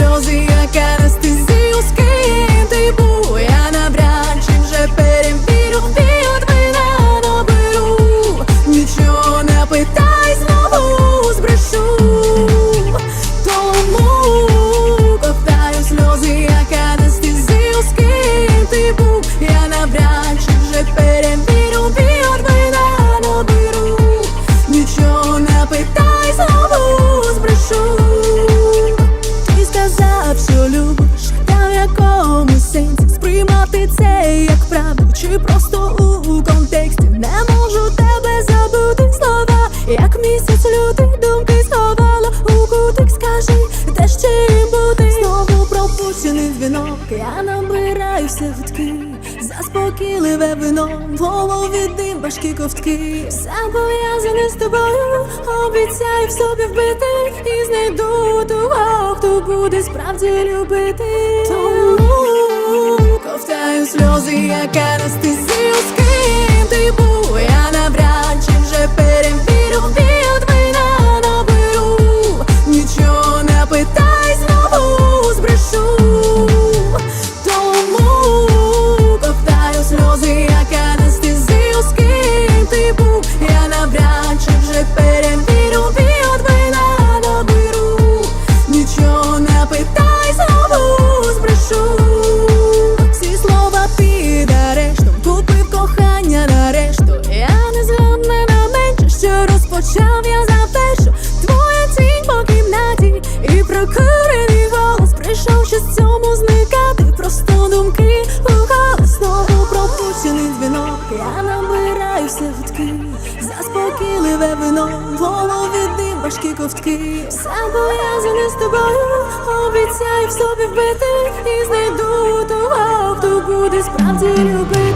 i gotta stop. Правду, чи просто у контексті? Не можу тебе забути слова, як місяць лютий думки сховала у кутик, скажи, де ще їм бути? Знову пропущений дзвінок, я набираюся гудки Заспокійливе вино, в голові дим, важкі ковтки. Все пов'язане з тобою, обіцяю в собі вбити. І знайду того, хто буде справді любити сльози, як анестезію ще зникати, просто думки у Знову пропущений дзвінок, я набираюся гудки Заспокійливе вино, в голові дим, важкі ковтки. Все пов'язане з тобою, обіцяю в собі вбити І знайду того, хто буде справді любити